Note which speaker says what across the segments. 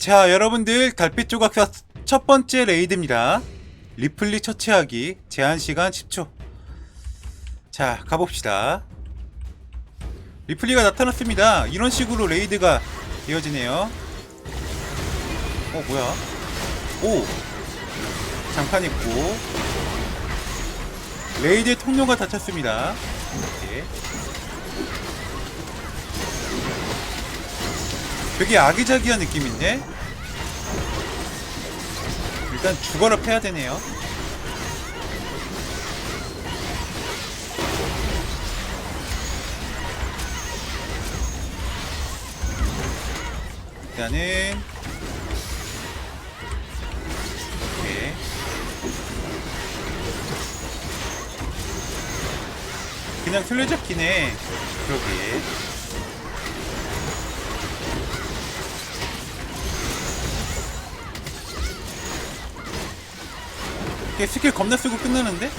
Speaker 1: 자, 여러분들 달빛 조각사 첫 번째 레이드입니다. 리플리 처치하기 제한 시간 10초. 자, 가봅시다. 리플리가 나타났습니다. 이런 식으로 레이드가 이어지네요. 어, 뭐야? 오! 장판 있고. 레이드의 통로가 닫혔습니다. 이렇게. 되게 아기자기한 느낌인데? 일단 죽어라 패야 되네요. 일단은 그냥 술래잡기네 그러게 이게 스킬 겁나 쓰고 끝나는데?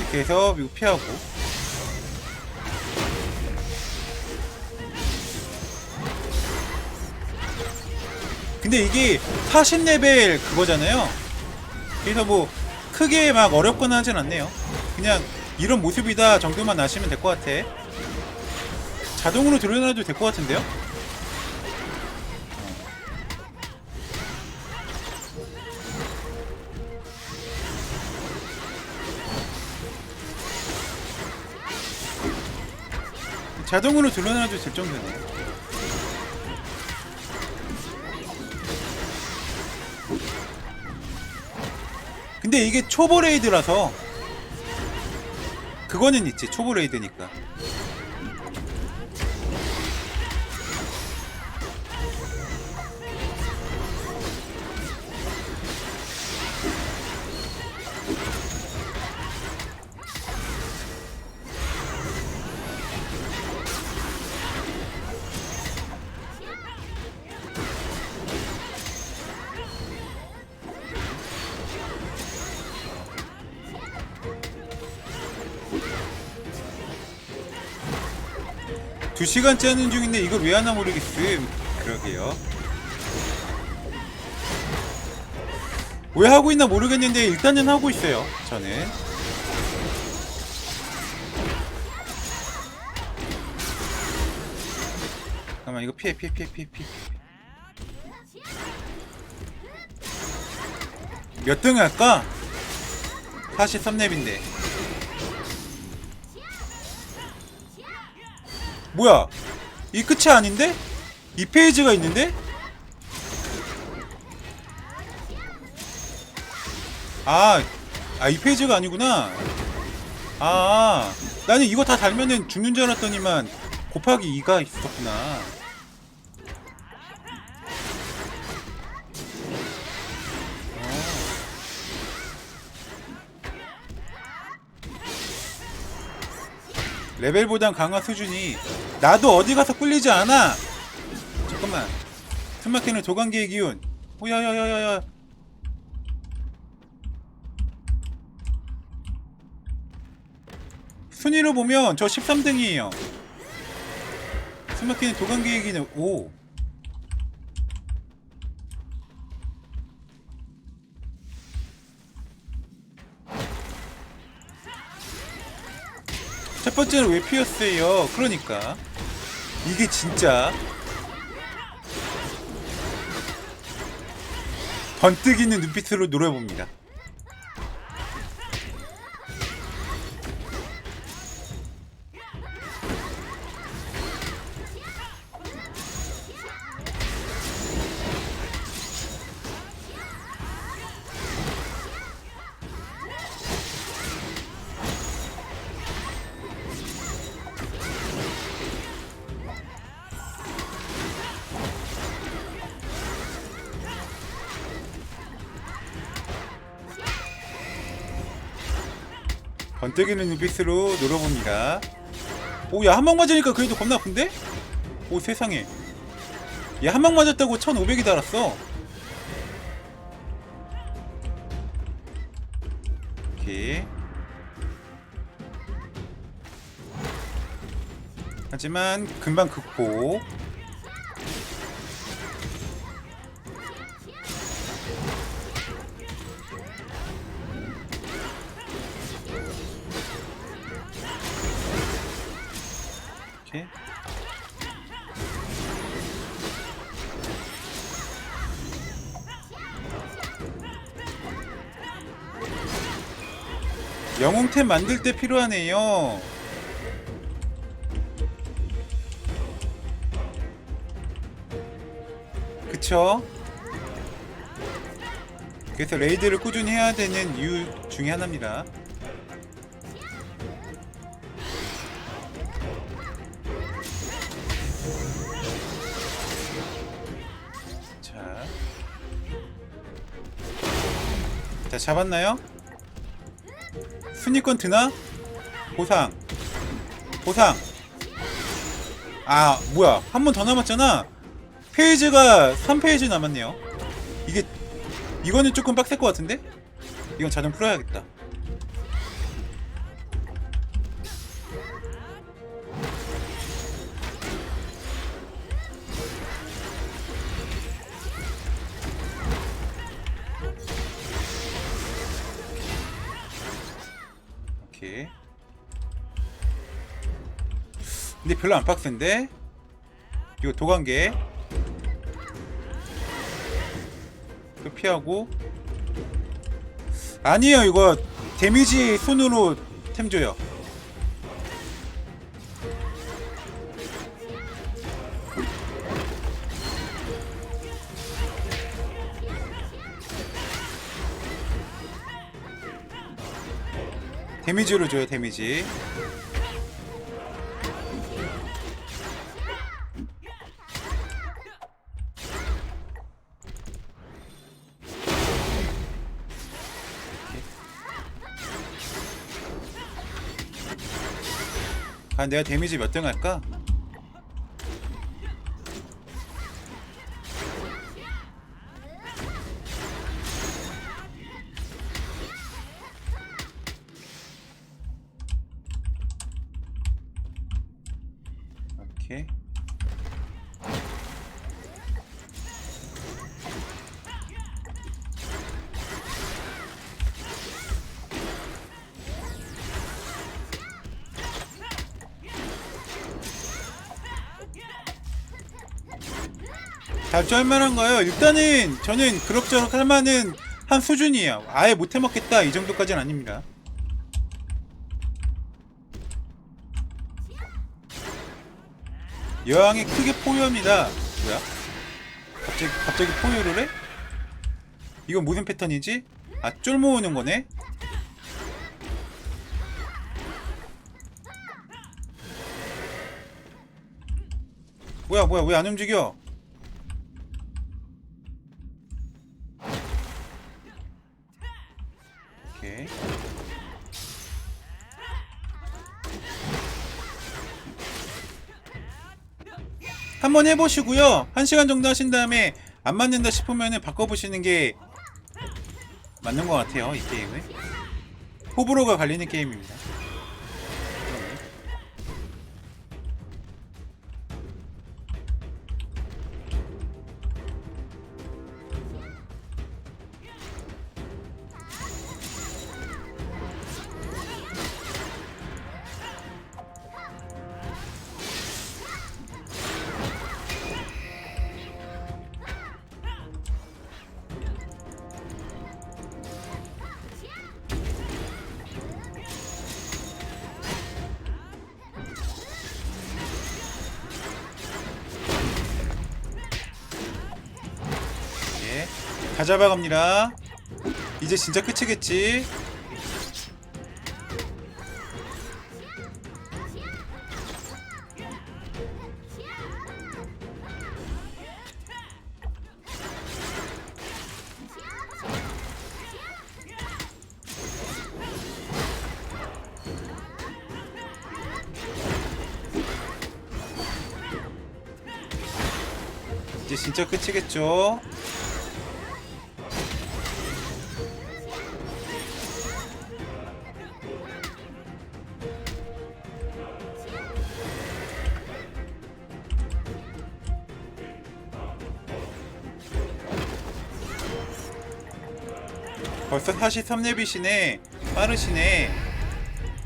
Speaker 1: 이렇게 해서 이거 피하고. 근데 이게 40레벨 그거잖아요. 그래서 뭐 크게 막 어렵거나 하진 않네요. 그냥 이런 모습이다 정도만 아시면 될 것 같아 자동으로 들여놔도 될 것 같은데요? 자동으로 들여놔도 될 정도네요. 근데 이게 초보 레이드라서 그거는 있지 초보 레이드니까 두 시간째 하는 중인데 이걸 왜 하나 모르겠음. 그러게요. 왜 하고 있나 모르겠는데 일단은 하고 있어요. 저는. 잠깐만 이거 피해 피해 피해 피해 피해. 몇등 할까? 43렙인데. 뭐야? 이 끝이 아닌데? 이 페이지가 있는데? 아, 아, 이 페이지가 아니구나. 아, 나는 이거 다 달면은 죽는 줄 알았더니만 곱하기 2가 있었구나. 레벨보단 강화 수준이 나도 어디 가서 꿀리지 않아. 잠깐만. 스마키는 조간계의 기운. 오야야야야야. 순위로 보면 저 13등이에요. 스마키는 도관계의 기운. 오. 첫 번째는 왜 피었어요? 그러니까 이게 진짜 번뜩 있는 눈빛으로 노려봅니다. 번뜩이는 눈빛으로 노려봅니다. 오야 한 방 맞으니까 그래도 겁나 아픈데? 오 세상에. 얘 한 방 맞았다고 1500이 달았어. 오케이. 하지만 금방 극복. 영웅템 만들 때 필요하네요. 그쵸? 그래서 레이드를 꾸준히 해야 되는 이유 중에 하나입니다. 자. 자, 잡았나요? 순위권 드나? 보상. 보상. 아, 뭐야. 한 번 더 남았잖아. 페이지가 3페이지 남았네요. 이게 이거는 조금 빡셀 것 같은데? 이건 자동 풀어야겠다. 별로 안 빡센데? 이거 도관계. 그 피하고. 아니에요 이거 데미지 손으로 템 줘요. 데미지로 줘요 데미지 아 내가 데미지 몇 등 할까? 오케이 잘할 만한가요? 일단은 저는 그럭저럭 할 만한 한 수준이에요. 아예 못 해먹겠다 이 정도까지는 아닙니다. 여왕이 크게 포효합니다. 뭐야? 갑자기 갑자기 포효를 해? 이건 무슨 패턴이지? 아 쫄 모으는 거네? 뭐야 뭐야 왜 안 움직여? 한번 해보시고요. 한 시간 정도 하신 다음에 안 맞는다 싶으면 바꿔보시는 게 맞는 것 같아요. 이 게임은 호불호가 갈리는 게임입니다. 다 잡아갑니다. 이제 진짜 끝이겠지. 이제 진짜 끝이겠죠. 벌써 43렙이시네. 빠르시네.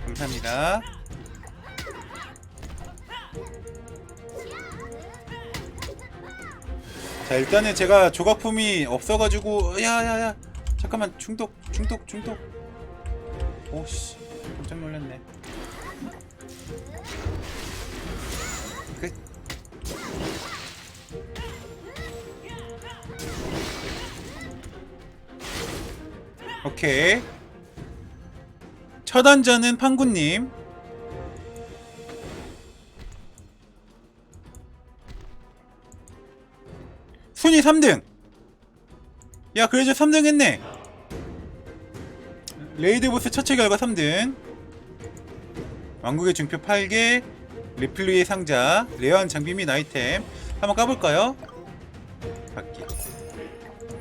Speaker 1: 감사합니다. 자 일단은 제가 조각품이 없어가지고 야야야 잠깐만 중독 중독 중독 오씨 깜짝 놀랐네 끝 오케이. 첫 안전은 판구님. 순위 3등. 야 그래도 3등 했네. 레이드 보스 첫째 결과 3등. 왕국의 중표 8개 리플리의 상자 레어한 장비 및 아이템. 한번 까볼까요? 받기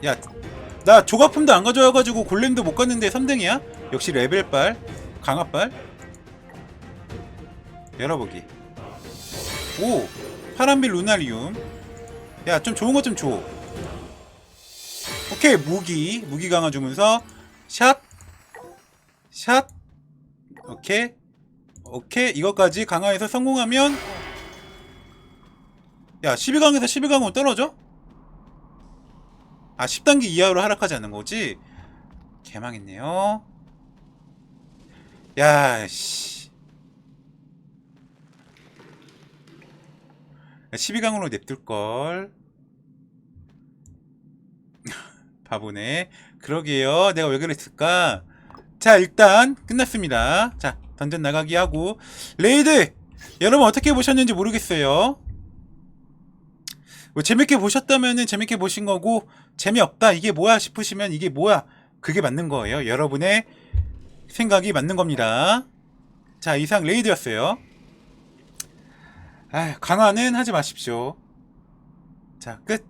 Speaker 1: 야 나 조각품도 안 가져와가지고 골렘도 못 갔는데 3등이야? 역시 레벨빨 강화빨 열어보기 오 파란빛 루나리움 야 좀 좋은 거좀 줘. 오케이 무기 무기 강화 주면서 샷. 샷. 오케이. 오케이 이것까지 강화해서 성공하면 야 12강에서 12강으로 떨어져? 아 10단계 이하로 하락하지 않는 거지? 개망했네요. 야 씨. 12강으로 냅둘걸. 바보네. 그러게요. 내가 왜 그랬을까? 자, 일단 끝났습니다. 자, 던전 나가기 하고 레이드 여러분 어떻게 보셨는지 모르겠어요. 뭐 재밌게 보셨다면은 재밌게 보신 거고 재미없다 이게 뭐야 싶으시면 이게 뭐야 그게 맞는 거예요. 여러분의 생각이 맞는 겁니다. 자, 이상 레이드였어요. 아, 강화는 하지 마십시오. 자, 끝.